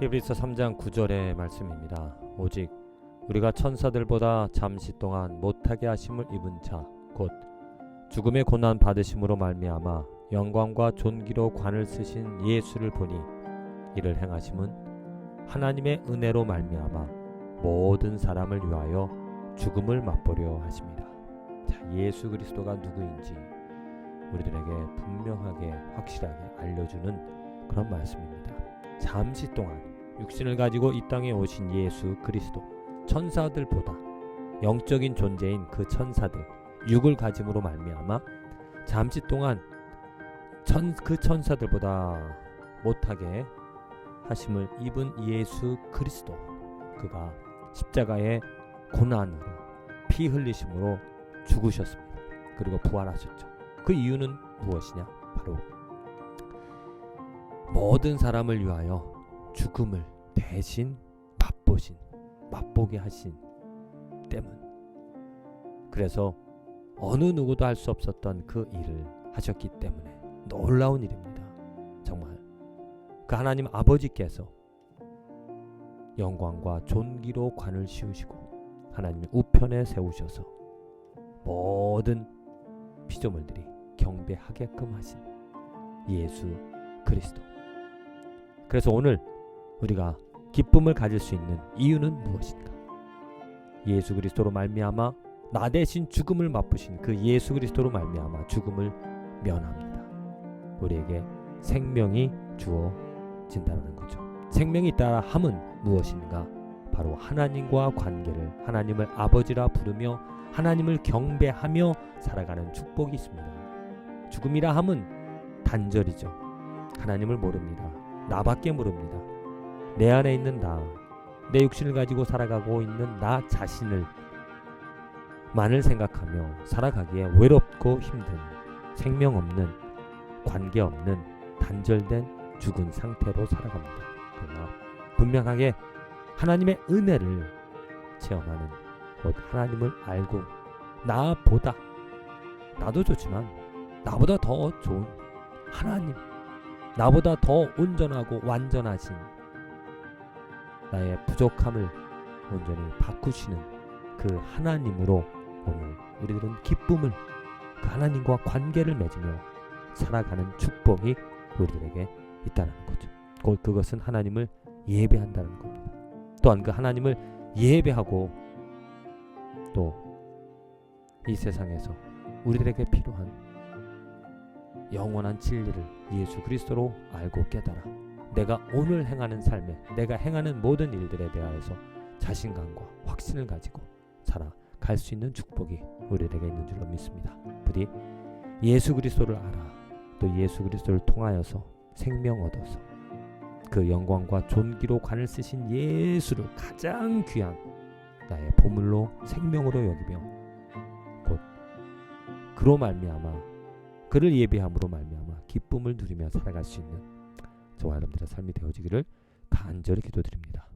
히브리서 3장 9절의 말씀입니다. 오직 우리가 천사들보다 잠시 동안 못하게 하심을 입은 자 곧 죽음의 고난 받으심으로 말미암아 영광과 존귀로 관을 쓰신 예수를 보니 이를 행하심은 하나님의 은혜로 말미암아 모든 사람을 위하여 죽음을 맛보려 하십니다. 자, 예수 그리스도가 누구인지 우리들에게 분명하게 확실하게 알려주는 그런 말씀입니다. 잠시 동안 육신을 가지고 이 땅에 오신 예수 그리스도 천사들보다 영적인 존재인 그 천사들 육을 가짐으로 말미암아 잠시 동안 천, 그 천사들보다 못하게 하심을 입은 예수 그리스도 그가 십자가의 고난으로 피 흘리심으로 죽으셨습니다. 그리고 부활하셨죠. 그 이유는 무엇이냐? 바로 모든 사람을 위하여 죽음을 대신 맛보신 맛보게 하신 때문. 그래서 어느 누구도 할 수 없었던 그 일을 하셨기 때문에 놀라운 일입니다. 정말 그 하나님 아버지께서 영광과 존귀로 관을 씌우시고 하나님 우편에 세우셔서 모든 피조물들이 경배하게끔 하신 예수 그리스도. 그래서 오늘 우리가 기쁨을 가질 수 있는 이유는 무엇인가? 예수 그리스도로 말미암아 나 대신 죽음을 맛보신 그 예수 그리스도로 말미암아 죽음을 면합니다. 우리에게 생명이 주어진다는 거죠. 생명이 있다 함은 무엇인가? 바로 하나님과 관계를 하나님을 아버지라 부르며 하나님을 경배하며 살아가는 축복이 있습니다. 죽음이라 함은 단절이죠. 하나님을 모릅니다. 나밖에 모릅니다. 내 안에 있는 나, 내 육신을 가지고 살아가고 있는 나 자신을 만을 생각하며 살아가기에 외롭고 힘든 생명 없는 관계 없는 단절된 죽은 상태로 살아갑니다. 그러나 분명하게 하나님의 은혜를 체험하는 곧 하나님을 알고 나보다 나도 좋지만 나보다 더 좋은 하나님 나보다 더 온전하고 완전하신 나의 부족함을 온전히 바꾸시는 그 하나님으로 오늘 우리들은 기쁨을 그 하나님과 관계를 맺으며 살아가는 축복이 우리들에게 있다는 거죠. 곧 그것은 하나님을 예배한다는 겁니다. 또한 그 하나님을 예배하고 또 이 세상에서 우리들에게 필요한 영원한 진리를 예수 그리스도로 알고 깨달아 내가 오늘 행하는 삶에 내가 행하는 모든 일들에 대하여서 자신감과 확신을 가지고 살아갈 수 있는 축복이 우리에게 있는 줄로 믿습니다. 부디 예수 그리스도를 알아 또 예수 그리스도를 통하여서 생명 얻어서 그 영광과 존귀로 관을 쓰신 예수를 가장 귀한 나의 보물로 생명으로 여기며 곧 그로 말미암아 그를 예배함으로 말미암아 기쁨을 누리며 살아갈 수 있는 저와 여러분들의 삶이 되어지기를 간절히 기도드립니다.